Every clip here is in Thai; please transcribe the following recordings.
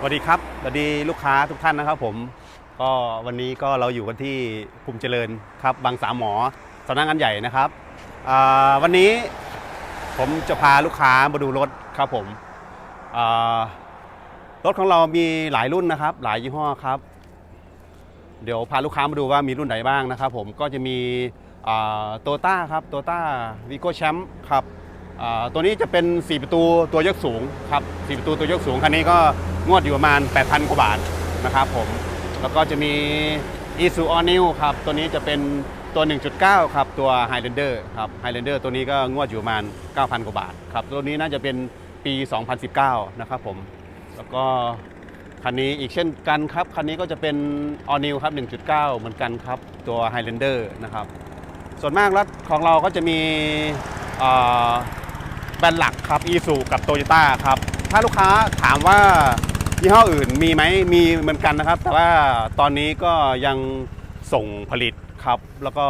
สวัสดีครับสวัสดีลูกค้าทุกท่านนะครับผมก็วันนี้ก็เราอยู่กันที่ภูมิเจริญครับบางสามหมอสำนักงานใหญ่นะครับวันนี้ผมจะพาลูกค้ามาดูรถครับผมรถของเรามีหลายรุ่นนะครับ หลายยี่ห้อครับ เดี๋ยวพาลูกค้ามาดูว่ามีรุ่นไหนบ้างนะครับ ผมก็จะมีโตต้าครับโตต้าวีโก้แชมป์ครับตัวนี้จะเป็น 4 ประตูตัวยกสูงครับ4ประตูตัวยกสูงคันนี้ก็ งวดอยู่ประมาณ 8,000 กว่าบาทนะครับผมแล้วก็จะมี i s u All New ครับ ตัวนี้จะเป็นตัว 1.9 ครับ ตัว Highlander ครับ Highlander ตัวนี้ก็งวดอยู่ประมาณ 9,000 กว่าบาทครับ ตัวนี้น่าจะเป็นปี 2019 นะครับผม แล้วก็คันนี้อีกเช่นกันครับ คันนี้ก็จะเป็น All New ครับ 1.9 เหมือนกันครับ ตัว Highlander นะครับ ส่วนมากรถของเราก็จะมีแบรนด์หลักครับ i s u กับ Toyota ครับ ถ้าลูกค้าถามว่า ยี่ห้ออื่นมีไหมมีเหมือนกันนะครับ แต่ว่าตอนนี้ก็ยังส่งผลิตครับ แล้วก็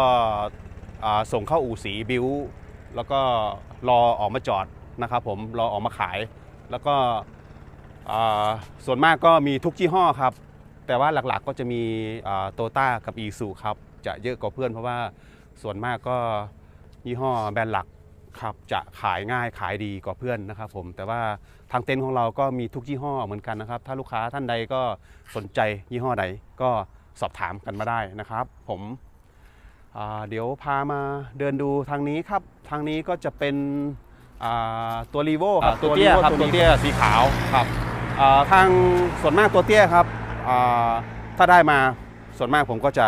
ส่งเข้าอู่สีบิวแล้วก็รอออกมาจอดนะครับผมรอออกมาขาย แล้วก็ส่วนมากก็มีทุกยี่ห้อครับ แต่ว่าหลักๆก็จะมีโตต้ากับอีซูครับ จะเยอะกว่าเพื่อนเพราะว่าส่วนมากก็ยี่ห้อแบรนด์หลัก ครับจะขายง่ายขายดีกว่าเพื่อนนะครับผมแต่ว่าทางเต็นท์ของเราก็มีทุกยี่ห้อเหมือนกันนะครับ ถ้าลูกค้าท่านใดก็สนใจยี่ห้อใดก็สอบถามกันมาได้นะครับ ผมอ่าเดี๋ยวพามาเดินดูทางนี้ครับ ทางนี้ก็จะเป็นอ่าตัวรีโวครับอ่าตัวเตี้ยครับตัวเตี้ยสีขาวครับอ่าทางส่วนมากตัวเตี้ยครับอ่าถ้าได้มาส่วนมากผมก็จะ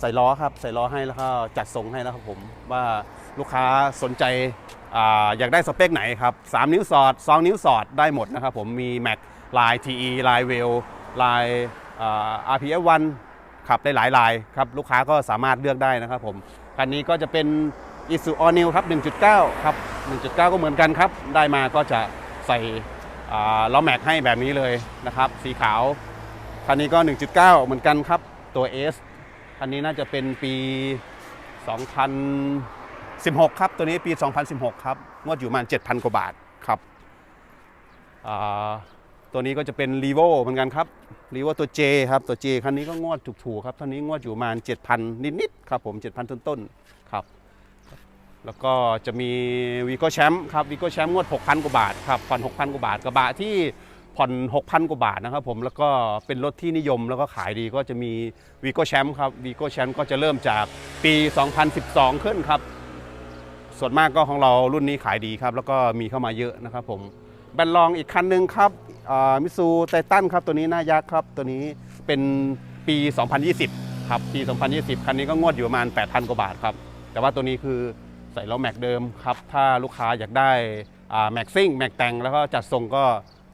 ใส่ล้อครับ ใส่ล้อให้แล้วก็จัดทรงให้แล้วครับผมว่า ลูกค้าสนใจออยากได้สเปคไหนครับ 3 นิ้วสอด 2 นิ้วสอดได้หมดนะครับผมมี Mac ลาย TE ลายเวลลาย RPF1 ขับได้หลายลายครับลูกค้าก็สามารถเลือกได้นะครับผมคันนี้ก็จะเป็น i s u All New ครับ 1.9 ครับ 1.9 ก็เหมือนกันครับ ได้มาก็จะใส่ล้อแม็กให้แบบนี้เลยนะครับ สีขาว คันนี้ก็ 1.9 เหมือนกันครับ ตัว S คันนี้น่าจะเป็นปี 16 ครับ ตัวนี้ปี 2016 ครับงวดอยู่ประมาณ 7,000 กว่าบาทครับตัวนี้ก็จะเป็น r ีโวเหมือนกันครับ r ีโวตัว J ครับ ตัว J คันนี้ก็งวดถูกๆครับท่านี้งวดอยู่ประมาณ 7,000 นิดๆครับผม7,000 ต้นๆครับแล้วก็จะมีวีโก้แชมป์ครับวีโก้แชมป์งวด 6,000 กว่าบาทครับผ่อน 6,000 กว่าบาทกระบะที่ผ่อน 6,000 กว่าบาทนะครับผมแล้วก็เป็นรถที่นิยมแล้วก็ขายดีก็จะมีวีโก้แชมป์ครับวีโก้แชมป์ก็จะเริ่มจากปี 2012 ขึ้นครับ ส่วนมากก็ของเรารุ่นนี้ขายดีครับ แล้วก็มีเข้ามาเยอะนะครับผมแบนด์รองอีกคันหนึ่งครับมิซูไททันครับตัวนี้น้ายักษ์ครับ ตัวนี้เป็นปี 2020 ครับ ปี 2020 คันนี้ก็งวดอยู่ประมาณ 8,000 กว่าบาทครับ แต่ว่าตัวนี้คือใส่ล้อแม็กเดิมครับ ถ้าลูกค้าอยากได้แม็กซิ่งแม็กแต่งแล้วก็จัดทรงก็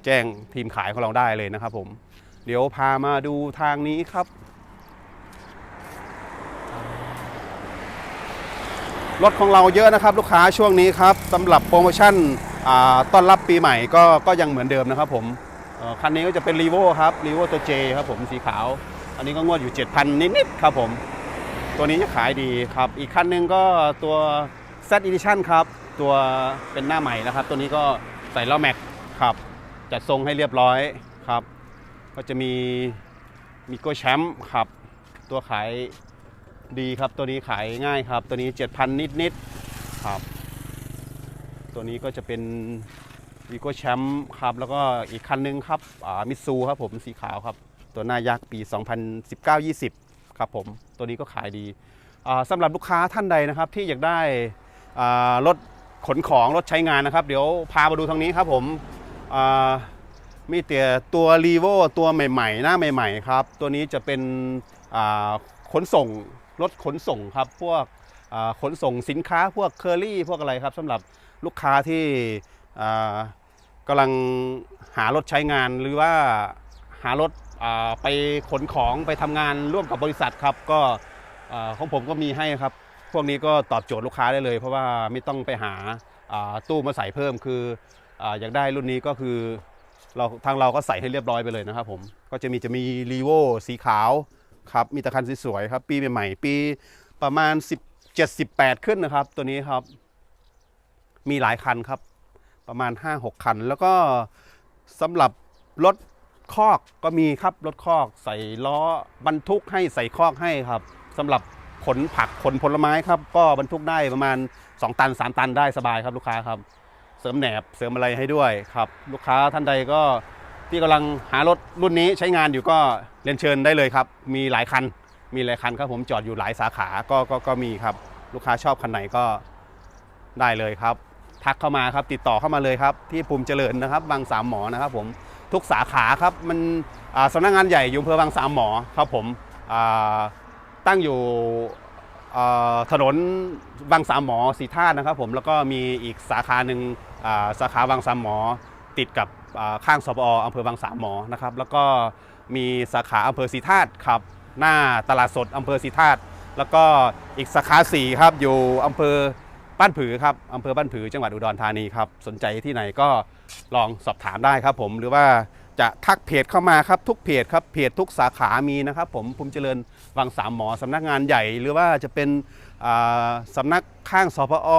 แจ้งทีมขายของเราได้เลยนะครับผม เดี๋ยวพามาดูทางนี้ครับ รถของเราเยอะนะครับลูกค้าช่วงนี้ครับสำหรับโปรโมชั่นต้อนรับปีใหม่ก็ก็ยังเหมือนเดิมนะครับผมคันนี้ก็จะเป็น r ีโวครับ r ีโวตัว J ครับผมสีขาว อันนี้ก็งวดอยู่ 7,000 นิดๆครับผม ตัวนี้จะขายดีครับ อีกคันหนึ่งก็ตัว Z Edition ครับ ตัวเป็นหน้าใหม่นะครับ ตัวนี้ก็ใส่ล้อแม็กครับจัดทรงให้เรียบร้อยครับ ก็จะมีมิโกแชมป์ครับ ตัวขาย ดีครับตัวนี้ขายง่ายครับ ตัวนี้ 7,000 นิดๆครับ ตัวนี้ก็จะเป็นวีโก้แชมป์ครับ แล้วก็อีกคันหนึงครับมิซูครับผมสีขาวครับ ตัวหน้ายักษ์ปี 2019-20 ครับผมตัวนี้ก็ขายดีสำหรับลูกค้าท่านใดนะครับที่อยากได้รถขนของรถใช้งานนะครับ เดี๋ยวพามาดูทางนี้ครับผมมีแต่ตัวรีโวตัวใหม่ๆ หน้าใหม่ ๆ ครับ ตัวนี้จะเป็นขนส่ง รถขนส่งครับ พวกขนส่งสินค้าพวกเคอรี่พวกอะไรครับสำหรับลูกค้าที่กำลังหารถใช้งานหรือว่าหารถไปขนของไปทำงานร่วมกับบริษัทครับ ก็ของผมก็มีให้ครับ พวกนี้ก็ตอบโจทย์ลูกค้าได้เลย เพราะว่าไม่ต้องไปหาตู้มาใส่เพิ่มคืออาอยากได้รุ่นนี้ก็คือเราทางเราก็ใส่ให้เรียบร้อยไปเลยนะครับผมก็จะมีจะมีรีโวสีขาว ครับมีตะคันสวยๆครับ ปีใหม่ๆปีประมาณ 17 18 ขึ้นนะครับ ตัวนี้ครับ มีหลายคันครับ ประมาณ 5-6 คัน แล้วก็สำหรับรถคอกก็มีครับรถคอกใส่ล้อบรรทุกให้ใส่คอกให้ครับสำหรับขนผักขนผลไม้ครับ ก็บรรทุกได้ประมาณ 2 ตัน 3 ตันได้สบายครับลูกค้าครับ เสริมแหนบเสริมอะไรให้ด้วยครับ ลูกค้าท่านใดก็ ที่กำลังหารถรุ่นนี้ใช้งานอยู่ก็เรียนเชิญได้เลยครับ มีหลายคัน มีหลายคันครับผมจอดอยู่หลายสาขาก็ก็ก็มีครับ ลูกค้าชอบคันไหนก็ได้เลยครับ ทักเข้ามาครับติดต่อเข้ามาเลยครับ ที่ภูมิเจริญนะครับบางสามหมอนะครับผมทุกสาขาครับมันอ่าสำนักงานใหญ่อยู่อำเภอบางสามหมอครับผมอ่าตั้งอยู่อ่าถนนบางสามหมอสีท่าตุนะครับผมแล้วก็มีอีกสาขาหนึ่งอ่าสาขาบางสามหมอติดกับ ข้างสปออำเภอบางสามหมอนะครับแล้วก็มีสาขาอำเภอสีธาตุครับหน้าตลาดสดอำเภอสีธาตุแล้วก็อีกสาขาสี่ครับอยู่อำเภอบ้านผือครับอำเภอบ้านผือจังหวัดอุดรธานีครับสนใจที่ไหนก็ลองสอบถามได้ครับผมหรือว่าจะทักเพจเข้ามาครับทุกเพจครับเพจทุกสาขามีนะครับผมภูมิเจริญวังสามหมอสำนักงานใหญ่ หรือว่าจะเป็นอ่าสำนักข้างสพอ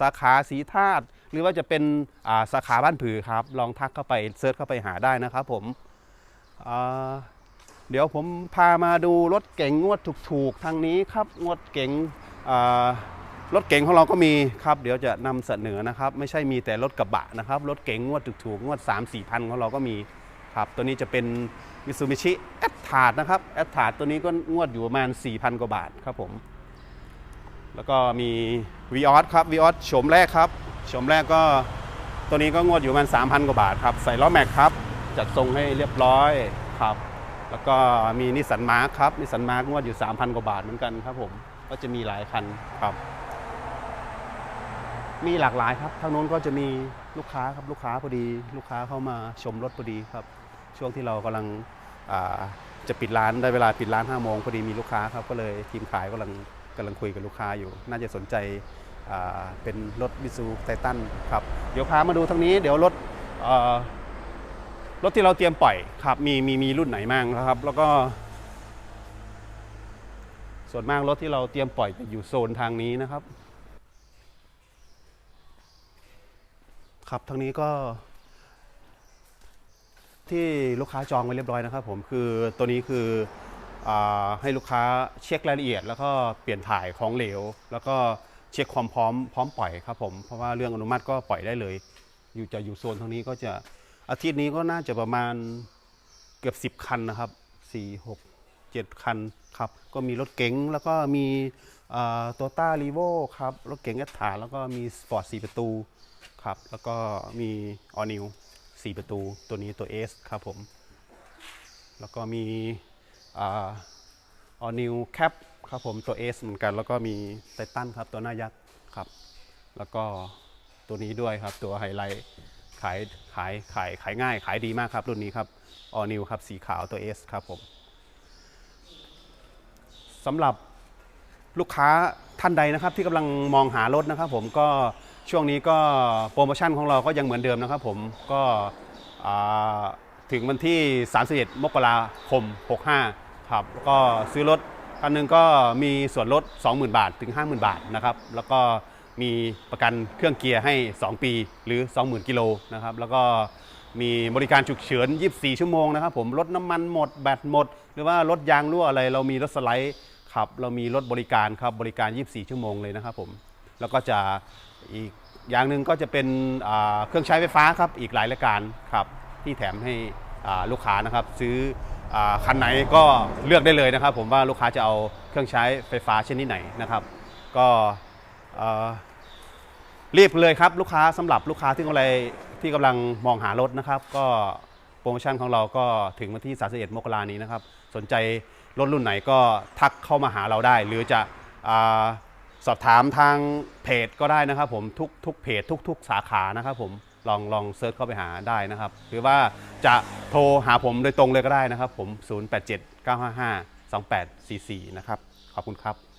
สาขาสีธาตุ หรือว่าจะเป็นาสาขาบ้านผือครับ ลองทักเข้าไปเซิร์ชเข้าไปหาได้นะครับผมเดี๋ยวผมพามาดูรถเก๋งงวดถูกๆทางนี้ครับงวดเก๋งรถเก๋งของเราก็มีครับ เดี๋ยวจะนำเสนอนะครับ ไม่ใช่มีแต่รถกระบะนะครับ รถเก๋งงวดถูกๆงวด 3 4พันของเราก็มีครับ ตัวนี้จะเป็นมิซูบิชิแอตทาดนะครับแอตทาดตัวนี้ก็งวดอยู่ประมาณ 4,000 กว่าบาทครับผม แล้วก็มี v ีออสครับ v ีออสโฉมแรกครับ โฉมแรกก็ตัวนี้ก็งวดอยู่ประมาณ3,000 กว่าบาทครับ ใส่ล้อแม็กครับ จัดทรงให้เรียบร้อยครับ แล้วก็มีนิสสันมาร์คครับนิสสันมาร์คงวดอยู่ 3,000 กว่าบาทเหมือนกันครับผมก็จะมีหลายคันครับ มีหลากหลายครับทางโน้นก็จะมีลูกค้าครับลูกค้าพอดี ลูกค้าเข้ามาชมรถพอดีครับ ช่วงที่เรากำลังจะปิดร้านได้เวลาปิดร้าน5โมงพอดีมีลูกค้าครับก็เลยทีมขายกำลังกำลังคุยกับลูกค้าอยู่ น่าจะสนใจ เป็นรถมิซูไททันครับเดี๋ยวพามาดูทางนี้เดี๋ยวรถรถที่เราเตรียมปล่อยครับมีมีมีรุ่นไหนบ้างนะครับ แล้วก็ ส่วนมากรถที่เราเตรียมปล่อยจะอยู่โซนทางนี้นะครับ ครับทางนี้ก็ ที่ลูกค้าจองไว้เรียบร้อยนะครับ ผมคือตัวนี้คืออให้ลูกค้าเช็ครายละเอียด แล้วก็เปลี่ยนถ่ายของเหลว แล้วก็ เช็คความพร้อมพร้อมปล่อยครับผมเพราะว่าเรื่องอนุมัติก็ปล่อยได้เลย อยู่จะอยู่โซนทางนี้ก็จะอาทิตย์นี้ก็น่าจะประมาณเกือบ 10 คันนะครับ 4 6 7 คันครับ ก็มีรถเก๋งแล้วก็มีโตต้ารีโวครับ รถเก๋งแอตถาแล้วก็มีสปอร์ต4ประตูครับ แล้วก็มีออนิว4ประตูตัวนี้ตัว S ครับผม แล้วก็มีออนิวแคป ครับผมตัว S เหมือนกัน แล้วก็มีไททันครับตัวหน้ายักษ์ครับ แล้วก็ตัวนี้ด้วยครับตัวไฮไลท์ขายขายขายขายง่าย ขายดีมากครับรุ่นนี้ครับออนิวครับสีขาวตัว S ครับผมสำหรับลูกค้าท่านใดนะครับที่กำลังมองหารถนะครับ ผมก็ช่วงนี้ก็โปรโมชั่นของเราก็ยังเหมือนเดิมนะครับ ผมก็ถึงวันที่ 31 มกราคม 65 ครับแล้วก็ซื้อรถ คันหนึ่งก็มีส่วนลด 20,000 บาทถึง 50,000 บาทนะครับ แล้วก็มีประกันเครื่องเกียร์ให้ 2 ปีหรือ 20,000 กิโลนะครับ แล้วก็มีบริการฉุกเฉิน 24 ชั่วโมงนะครับผมรถน้ำมันหมด แบตหมด หรือว่ารถยางรั่วอะไร เรามีรถสไลด์ครับ เรามีรถบริการครับบริการ 24 ชั่วโมงเลยนะครับผม แล้วก็จะอีกอย่างหนึ่งก็จะเป็นเครื่องใช้ไฟฟ้าครับอีกหลายรายการครับที่แถมให้ลูกค้านะครับซื้อ คันไหนก็เลือกได้เลยนะครับ ผมว่าลูกค้าจะเอาเครื่องใช้ไฟฟ้าชนิดไหนนะครับ ก็รีบเลยครับลูกค้าสำหรับลูกค้าที่กำลังที่กำลังมองหารถนะครับ ก็โปรโมชั่นของเราก็ถึงวันที่ 31 มกรานี้นะครับ สนใจรถรุ่นไหนก็ทักเข้ามาหาเราได้ หรือจะอสอบถามทางเพจก็ได้นะครับ ผมทุกทุกเพจทุกทุกสาขานะครับผม ลองลองเซิร์ชเข้าไปหาได้นะครับ หรือว่าจะโทรหาผมโดยตรงเลยก็ได้นะครับ ผม 087 955 2844 นะครับ ขอบคุณครับ